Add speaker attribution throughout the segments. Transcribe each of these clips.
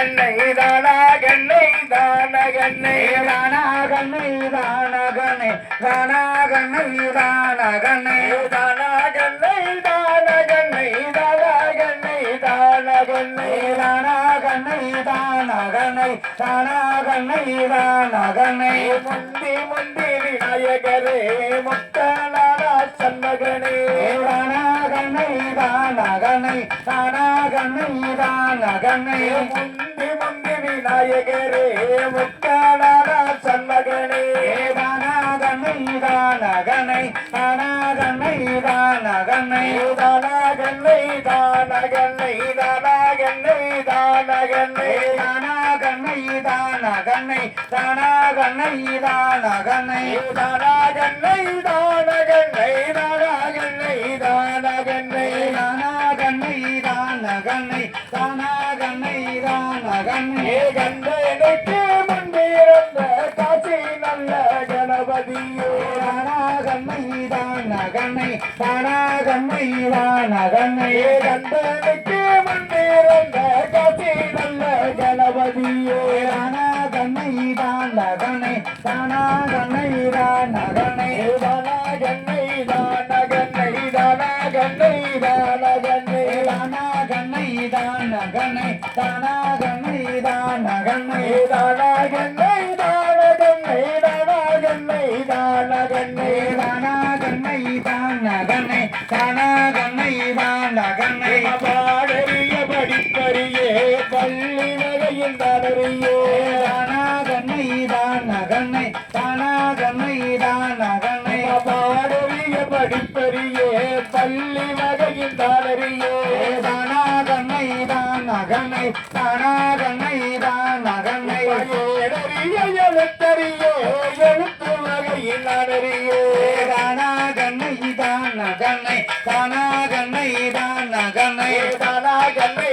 Speaker 1: கண்ணை தானா கண்ணை தான கண்ணை
Speaker 2: தானா கண்ணை தான கண்ணை தானா கண்ணை தான கண்ணை
Speaker 1: தானா கண்ணை தான கண்ணை தானா கண்ணை தான கண்ணை
Speaker 2: தானா கண்ணை தான கண்ணை தானா கண்ணை தான கண்ணை
Speaker 1: முந்தி முந்தி விநாயகரே முத்தலாரா
Speaker 2: தானா கண்ணை தான கண்ணை தானா கண்ணை தான கண்ணை
Speaker 1: முந்தி முந்தி விநாயகரே முத்தலாரா சண்மகனே
Speaker 2: தானா கண்ணை தான கண்ணை தானா கண்ணை தான கண்ணை
Speaker 1: தானா கண்ணை தான கண்ணை தானா கண்ணை தான கண்ணை
Speaker 2: தானா தான கண்ணை தானா கண்ணை தான கண்ணை
Speaker 1: தானா கண்ணை தான கண்ணை தானா கண்ணை தான கண்ணை
Speaker 2: தானா கண்ணை தான கண்ணை தானா கண்ணை தான கண்ணை
Speaker 1: ஏ கண்டனுக்கு முன்பிருந்த காட்சி நல்ல கணபதியோ.
Speaker 2: தானா கண்ணை தான கண்ணை தானா கண்ணை தான கண்ணை
Speaker 1: ஏ கண்டனுக்கு முன்பிருந்த காட்சி நல்ல கணபதியோ.
Speaker 2: கண்ணை தான கண்ணை தானா கண்ணை தான கண்ணை
Speaker 1: தானா கண்ணை தான கண்ணை தானா கண்ணை தான கண்ணை
Speaker 2: தானா கண்ணை தானா கண்ணை தானா கண்ணை தானகனை தானகனை தானகனை
Speaker 1: பாடறிய படிப்பறியே பள்ளி வகையில்
Speaker 2: தாளறியே தானகனை தானகனை தானகனை தானகனை
Speaker 1: ஏடறிய எழுத்தறியே எழுத்து வகையில் நாடறியே தானகனை தானகனை தானகனை தானகனை தானகனை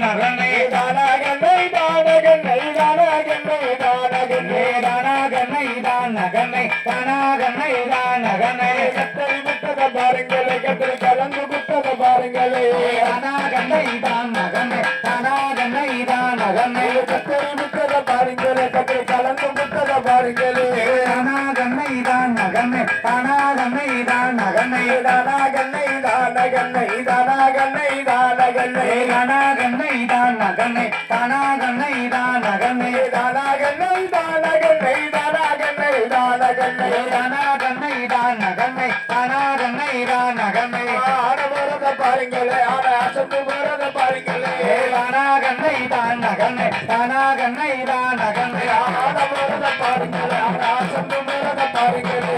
Speaker 1: நரணே
Speaker 2: தானாகண்ணை தானகண்ணை தானகண்ணை தானகண்ணே தானாகண்ணை தானகண்ணை தானாகண்ணை தானகண்ணை
Speaker 1: கத்தல் விட்டத பாருங்களே கத்தல் கலந்து விட்டத பாருங்களே
Speaker 2: தானாகண்ணை தானகண்ணை தானாகண்ணை தானகண்ணை
Speaker 1: கத்தல் விட்டத பாருங்களே கத்தல் கலந்து விட்டத பாருங்களே
Speaker 2: தானாகண்ணை தானகண்ணை தானாகண்ணை தானகண்ணை தானாகண்ணை தானகண்ணை தானாகண்ணை தானகண்ணை
Speaker 1: தானாக கண்ணை தான கண்ணை தானா கண்ணை தான கண்ணை
Speaker 2: தானா கண்ணை தான கண்ணை தானா கண்ணை தான கண்ணை
Speaker 1: தானா கண்ணை தான கண்ணை தானா கண்ணை ஆட போறத பாருங்களே ஆட அசத்து போறத பாருங்களே.
Speaker 2: தானா கண்ணை தான கண்ணை தானா கண்ணை தான கண்ணை
Speaker 1: ஆட போறத பாருங்களே ஆட அசத்து போறத பாருங்களே.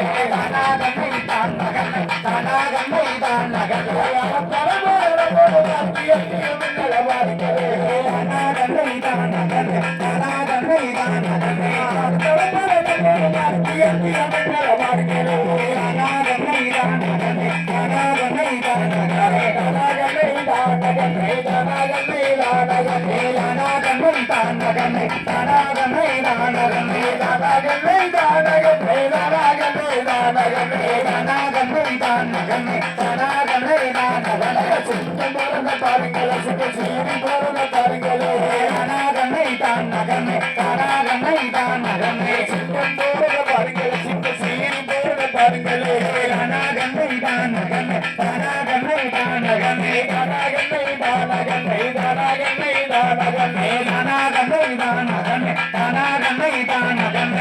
Speaker 1: பாருங்களே
Speaker 2: தானகமே தானகமே தானகமே சிங்கம் போடுகிற தானாகத்தை தானாகத்தை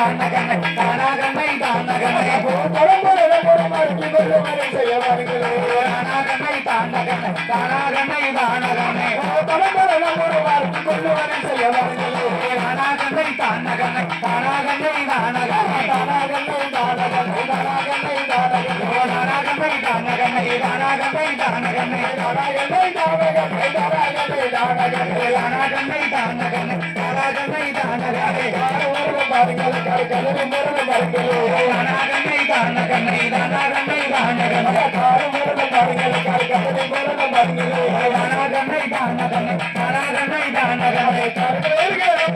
Speaker 1: தானகனை தானகனை தானகனை
Speaker 2: தானகனை தானகனை தானகனை அனாதனை தானே
Speaker 1: வாரம் பாருங்கள் கருக்கலு மரணம் பாருங்கள்
Speaker 2: அனாதனை தான கண்ணை அனாதனை தான கண்ணை
Speaker 1: காரம் மரணம் பாருங்கள் கருக்கலு மரணம் பாருங்கள்
Speaker 2: அனாதனை தான கண்ணை அனாதனை தான கண்ணை கருக்கலு
Speaker 1: மரணம்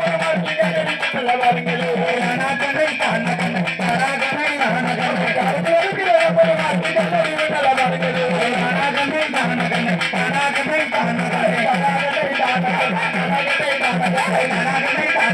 Speaker 1: பாருங்கள் அனாதனை தான